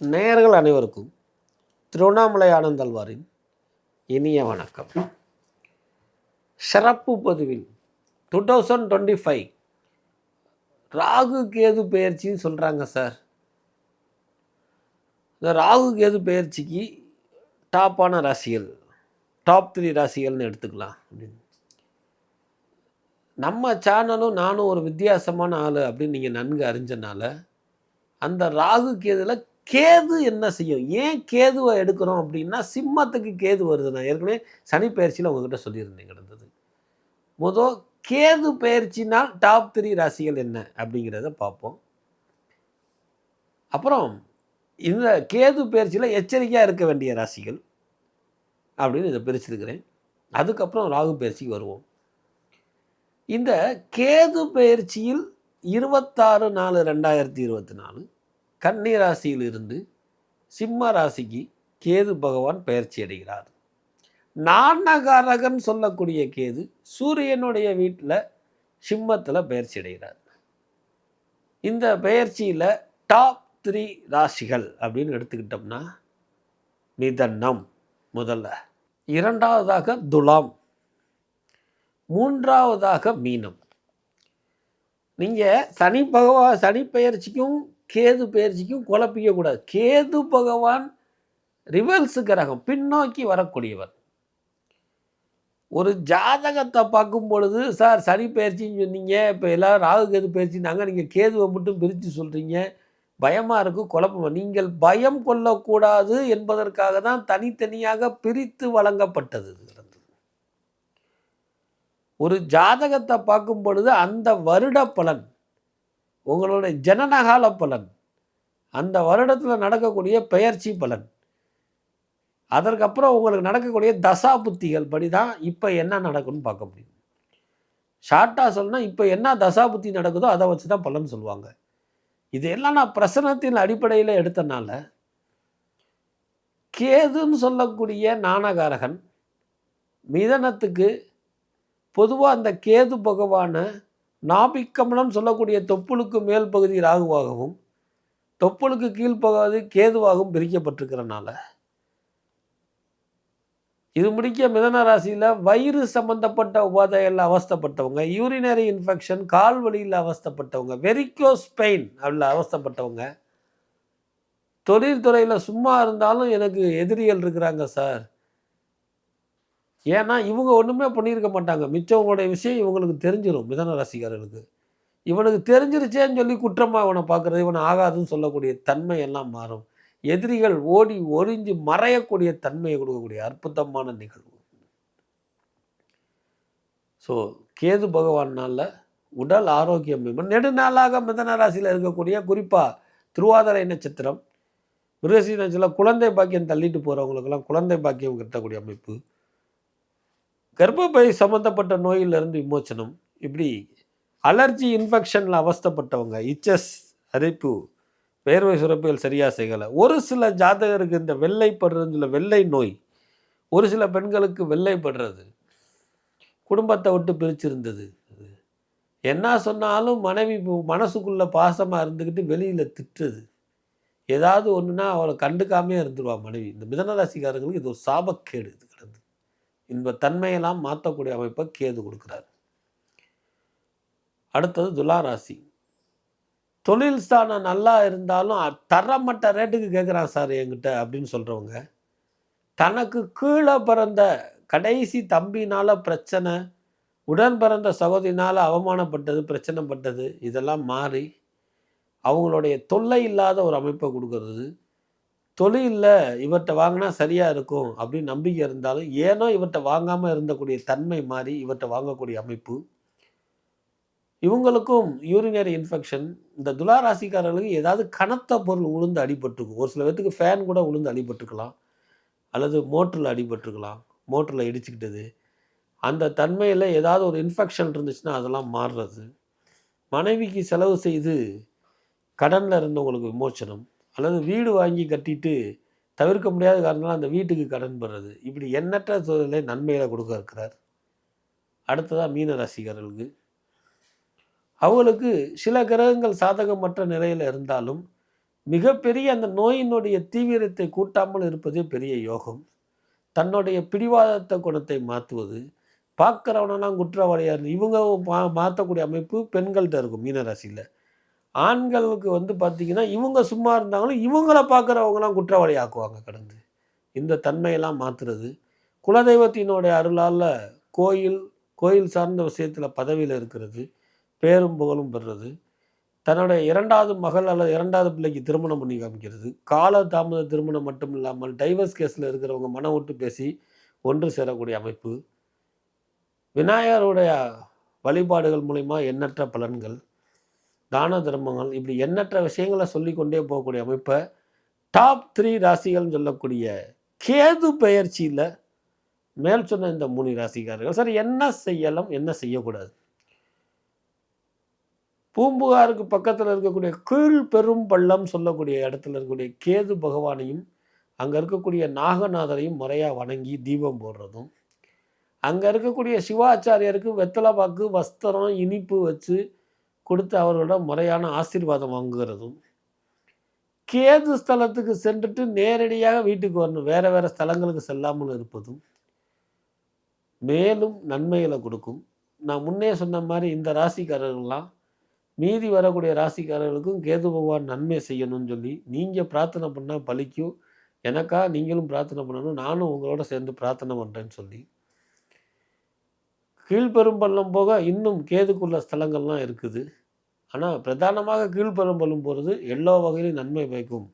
நேயர்கள் அனைவருக்கும் திருவண்ணாமலை ஆனந்தல்வாரின் இனிய வணக்கம். சிறப்பு பதிவில் two thousand twenty five Rahu Ketu பயிற்சின்னு சொல்கிறாங்க சார். இந்த ராகு கேது பயிற்சிக்கு டாப்பான ராசிகள் டாப் த்ரீ ராசிகள்னு எடுத்துக்கலாம் அப்படின்னு. நம்ம சேனலும் நானும் ஒரு வித்தியாசமான ஆள் அப்படின்னு நீங்கள் நன்கு அறிஞ்சனால அந்த ராகு கேதுல கேது என்ன செய்யும்? ஏன் கேதுவை எடுக்கிறோம் அப்படின்னா சிம்மத்துக்கு கேது வருது. நான் ஏற்கனவே சனி பயிற்சியில் உங்ககிட்ட சொல்லியிருந்தேன் கிடந்தது முதல் கேது பயிற்சினால் டாப் த்ரீ ராசிகள் என்ன அப்படிங்கிறத பார்ப்போம். அப்புறம் இந்த கேது பயிற்சியில் எச்சரிக்கையாக இருக்க வேண்டிய ராசிகள் அப்படின்னு இதை பிரிச்சிருக்கிறேன். அதுக்கப்புறம் ராகு பயிற்சிக்கு வருவோம். இந்த கேது பயிற்சியில் இருபத்தாறு நாலு ரெண்டாயிரத்தி இருபத்தி நாலு கன்னி ராசியிலிருந்து சிம்ம ராசிக்கு கேது பகவான் பயிற்சி அடைகிறார். நான்னகாரகன் சொல்லக்கூடிய கேது சூரியனுடைய வீட்டில் சிம்மத்தில் பயிற்சி அடைகிறார். இந்த பெயர்ச்சியில் டாப் த்ரீ ராசிகள் அப்படின்னு எடுத்துக்கிட்டோம்னா மிதன்னம் முதல்ல. இரண்டாவதாக துலாம். மூன்றாவதாக மீனம். நீங்கள் சனி பகவா சனி பயிற்சிக்கும் கேது பயிற்சிக்கும் குழப்பிக்க கூடாது. கேது பகவான் ரிவர்ஸ் கிரகம் பின்னோக்கி வரக்கூடியவர். ஒரு ஜாதகத்தை பார்க்கும் பொழுது சார் சனி பயிற்சின்னு சொன்னீங்க. இப்போ எல்லோரும் ராகு கேது பயிற்சினாங்க நீங்கள் கேதுவை மட்டும் பிரித்து சொல்கிறீங்க பயமாக இருக்கும் குழப்பம் நீங்கள் பயம் கொள்ளக்கூடாது என்பதற்காக தான் தனித்தனியாக பிரித்து வழங்கப்பட்டது. ஒரு ஜாதகத்தை பார்க்கும் பொழுது அந்த வருட பலன் உங்களுடைய ஜனனகால பலன் அந்த வருடத்தில் நடக்கக்கூடிய பெயர்ச்சி பலன். அதற்கப்புறம் உங்களுக்கு நடக்கக்கூடிய தசா புத்திகள் படி தான் இப்போ என்ன நடக்கும்னு பார்க்க முடியும். ஷார்ட்டாக சொல்லணும் இப்போ என்ன தசா புத்தி நடக்குதோ அதை வச்சு தான் பலன் சொல்லுவாங்க. இதெல்லாம் நான் பிரசனத்தின் அடிப்படையில் எடுத்தனால கேதுன்னு சொல்லக்கூடிய நாணகாரகன் மிதனத்துக்கு பொதுவாக அந்த கேது பகவானை நாபிக்கமலம் சொல்லக்கூடிய தொப்புளுக்கு மேல் பகுதி ராகுவாகவும் தொப்புளுக்கு கீழ்ப்பகுதி கேதுவாகவும் பிரிக்கப்பட்டிருக்கிறனால. இது முடிக்க மிதன ராசியில் வயிறு சம்பந்தப்பட்ட உபாதைகளில் அவஸ்தப்பட்டவங்க யூரினரி இன்ஃபெக்ஷன் கால் வலியில் அவஸ்தப்பட்டவங்க வெரிக்கோஸ் பெயின் அதில் அவஸ்தப்பட்டவங்க தொழில்துறையில் சும்மா இருந்தாலும் எனக்கு எதிரிகள் இருக்கிறாங்க சார். ஏன்னா இவங்க ஒன்றுமே பண்ணியிருக்க மாட்டாங்க. மிச்சவங்களுடைய விஷயம் இவங்களுக்கு தெரிஞ்சிடும் மிதன ராசிக்காரர்களுக்கு. இவனுக்கு தெரிஞ்சிருச்சேன்னு சொல்லி குற்றமாக இவனை பார்க்குறது இவன் ஆகாதுன்னு சொல்லக்கூடிய தன்மை எல்லாம் மாறும். எதிரிகள் ஓடி ஒளிஞ்சு மறையக்கூடிய தன்மையை கொடுக்கக்கூடிய அற்புதமான நிகழ்வு. ஸோ கேது பகவானால் உடல் ஆரோக்கியம் மேம்படும். நெடுநாளாக மிதன ராசியில் இருக்கக்கூடிய குறிப்பாக திருவாதிரை நட்சத்திரம். மிருகசி நட்சத்திரம் குழந்தை பாக்கியம் தள்ளிட்டு போகிறவங்களுக்கெல்லாம் குழந்தை பாக்கியம் கிட்டக்கூடிய அமைப்பு. கர்ப்பப்பை சம்மந்தப்பட்ட நோயிலிருந்து விமோச்சனம். இப்படி அலர்ஜி இன்ஃபெக்ஷனில் அவஸ்தைப்பட்டவங்க இச்சஸ் அரிப்பு வேர்வை சுரப்புகள் சரியாக செய்யலை. ஒரு சில ஜாதகருக்கு இந்த வெள்ளை படுறதுல வெள்ளை நோய் ஒரு சில பெண்களுக்கு வெள்ளைப்படுறது குடும்பத்தை விட்டு பிரிச்சிருந்தது. என்ன சொன்னாலும் மனைவி மனசுக்குள்ளே பாசமாக இருந்துக்கிட்டு வெளியில் திட்டுறது. ஏதாவது ஒன்றுனா அவளை கண்டுக்காமே இருந்துருவா மனைவி. இந்த மிதனராசிக்காரங்களுக்கு இது ஒரு சாபக்கேடு இது கிடந்து. இந்த தன்மையெல்லாம் மாற்றக்கூடிய அமைப்பை கேது கொடுக்குறாரு. அடுத்தது துலாராசி தொழில் ஸ்தானம் நல்லா இருந்தாலும் தரமட்ட ரேட்டுக்கு கேட்குறான் சார் என்கிட்ட அப்படின்னு சொல்கிறவங்க தனக்கு கீழே பிறந்த கடைசி தம்பினால் பிரச்சனை உடன் பிறந்த சகோதரினால் அவமானப்பட்டது பிரச்சனைப்பட்டது இதெல்லாம் மாறி அவங்களுடைய தொல்லை இல்லாத ஒரு அமைப்பை கொடுக்கறது. தொழிலில் இவர்கிட்ட வாங்கினா சரியாக இருக்கும் அப்படின்னு நம்பிக்கை இருந்தாலும் ஏனோ இவர்கிட்ட வாங்காமல் இருந்தக்கூடிய தன்மை மாறி இவர்கிட்ட வாங்கக்கூடிய அமைப்பு. இவங்களுக்கும் யூரினரி இன்ஃபெக்ஷன் இந்த துலா ராசிக்காரர்களுக்கு ஏதாவது கனத்த பொருள் உளுந்து அடிபட்டுருக்கும். ஒரு சில பேர்த்துக்கு ஃபேன் கூட உளுந்து அடிபட்டுருக்கலாம். அல்லது மோட்டரில் அடிபட்டுருக்கலாம். மோட்டரில் இடிச்சுக்கிட்டது. அந்த தன்மையில் ஏதாவது ஒரு இன்ஃபெக்ஷன் இருந்துச்சுன்னா அதெல்லாம் மாறுறது. மனைவிக்கு செலவு செய்து கடனில் இருந்தவங்களுக்கு விமோச்சனம் அல்லது வீடு வாங்கி கட்டிட்டு தவிர்க்க முடியாத காரணத்தால் அந்த வீட்டுக்கு கடன் பெறுறது. இப்படி எண்ணற்ற சூழலை நன்மைகளை கொடுக்க இருக்கிறார். அடுத்ததாக மீன ராசிக்காரர்களுக்கு அவங்களுக்கு சில கிரகங்கள் சாதகமற்ற நிலையில் இருந்தாலும் மிகப்பெரிய அந்த நோயினுடைய தீவிரத்தை கூட்டாமல் இருப்பதே பெரிய யோகம். தன்னுடைய பிடிவாதத்த குணத்தை மாற்றுவது. பார்க்குறவனெல்லாம் குற்றவாளியாக இருந்து இவங்க மா மாற்றக்கூடிய அமைப்பு பெண்கள்கிட்ட இருக்கும் மீனராசியில். ஆண்களுக்கு வந்து பார்த்திங்கன்னா இவங்க சும்மா இருந்தாங்களும் இவங்கள பார்க்குறவங்களாம் குற்றவாளி ஆக்குவாங்க கடந்து. இந்த தன்மையெல்லாம் மாற்றுறது குலதெய்வத்தினுடைய அருளால் கோயில் கோயில் சார்ந்த விஷயத்தில் பதவியில் இருக்கிறது. பேரும் புகழும் பெறுறது. தன்னுடைய இரண்டாவது மகள் அல்லது இரண்டாவது பிள்ளைக்கு திருமணம் பண்ணி காமிக்கிறது. கால தாமத திருமணம் மட்டும் இல்லாமல் டைவர்ஸ் கேஸில் இருக்கிறவங்க மனம் விட்டு பேசி ஒன்று சேரக்கூடிய அமைப்பு. விநாயகருடைய வழிபாடுகள் மூலிமா எண்ணற்ற பலன்கள். தான தர்மங்கள் இப்படி எண்ணற்ற விஷயங்களை சொல்லிக்கொண்டே போகக்கூடிய அமைப்பை டாப் த்ரீ ராசிகள்னு சொல்லக்கூடிய கேது பெயர்ச்சியில் மேல் சொன்ன இந்த மூணு ராசிக்காரர்கள். சார் என்ன செய்யலாம் என்ன செய்யக்கூடாது? பூம்புகாருக்கு பக்கத்தில் இருக்கக்கூடிய கீழ் பெரும் பள்ளம் சொல்லக்கூடிய இடத்துல இருக்கக்கூடிய கேது பகவானையும் அங்கே இருக்கக்கூடிய நாகநாதரையும் முறையாக வணங்கி தீபம் போடுறதும் அங்கே இருக்கக்கூடிய சிவாச்சாரியருக்கு வெத்தலை பாக்கு வஸ்திரம் இனிப்பு வச்சு கொடுத்து அவர்களிடம் முறையான ஆசீர்வாதம் வாங்குகிறதும் கேது ஸ்தலத்துக்கு சென்றுட்டு நேரடியாக வீட்டுக்கு வரணும் வேறு வேறு ஸ்தலங்களுக்கு செல்லாமல் இருப்பதும் மேலும் நன்மைகளை கொடுக்கும். நான் முன்னே சொன்ன மாதிரி இந்த ராசிக்காரர்கள்லாம் மீதி வரக்கூடிய ராசிக்காரர்களுக்கும் கேது பகவான் நன்மை செய்யணும்னு சொல்லி நீங்கள் பிரார்த்தனை பண்ணால் பலிக்கும் எனக்கா நீங்களும் பிரார்த்தனை பண்ணணும் நானும் உங்களோட சேர்ந்து பிரார்த்தனை பண்ணுறேன்னு சொல்லி கீழ்பெரும்பள்ளம் போக இன்னும் கேதுக்குள்ள ஸ்தலங்கள்லாம் இருக்குது. ஆனால் பிரதானமாக கீழ்பெரும்பள்ளம் போகிறது எல்லா வகையிலும் நன்மை பயக்கும்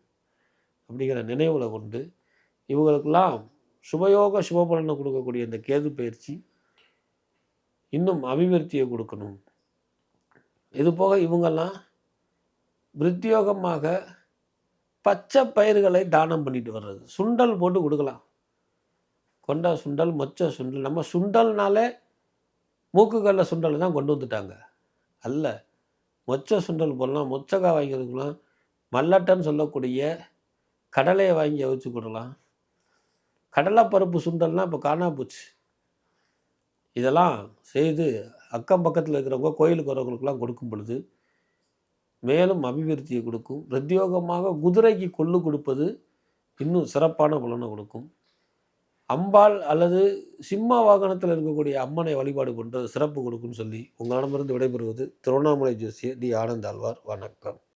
அப்படிங்கிற நினைவில் கொண்டு இவங்களுக்கெல்லாம் சுபயோக சுபபலனை கொடுக்கக்கூடிய இந்த கேது பயிற்சி இன்னும் அபிவிருத்தியை கொடுக்கணும். இது போக இவங்கெல்லாம் பிரத்யோகமாக பச்சை பயிர்களை தானம் பண்ணிட்டு வர்றது. சுண்டல் போட்டு கொடுக்கலாம். கொண்ட சுண்டல் மொச்ச சுண்டல். நம்ம சுண்டல்னாலே மூக்குக்கல்ல சுண்டல் தான் கொண்டு வந்துட்டாங்க. அல்ல. மொச்ச சுண்டல் போடலாம் மொச்சக்காய் வாங்கிக்கிறதுக்கலாம் மல்லட்டைன்னு சொல்லக்கூடிய கடலையை வாங்கி அவிச்சு கொடுக்கலாம். கடலைப்பருப்பு சுண்டல்னால் இப்போ காணா போச்சு. இதெல்லாம் செய்து அக்கம் பக்கத்தில் இருக்கிறவங்க கோயிலுக்கு வரவங்களுக்கெல்லாம் கொடுக்கும் பொழுது மேலும் அபிவிருத்தியை கொடுக்கும். பிரத்யோகமாக குதிரைக்கு கொள்ளு கொடுப்பது இன்னும் சிறப்பான பலனை கொடுக்கும். அம்பாள் அல்லது சிம்ம வாகனத்தில் இருக்கக்கூடிய அம்மனை வழிபாடு பண்ணுறது சிறப்பு கொடுக்கும்னு சொல்லி உங்களிடமிருந்து விடைபெறுவது திருவண்ணாமலை ஜோசிய டி. ஆனந்தாழ்வார். வணக்கம்.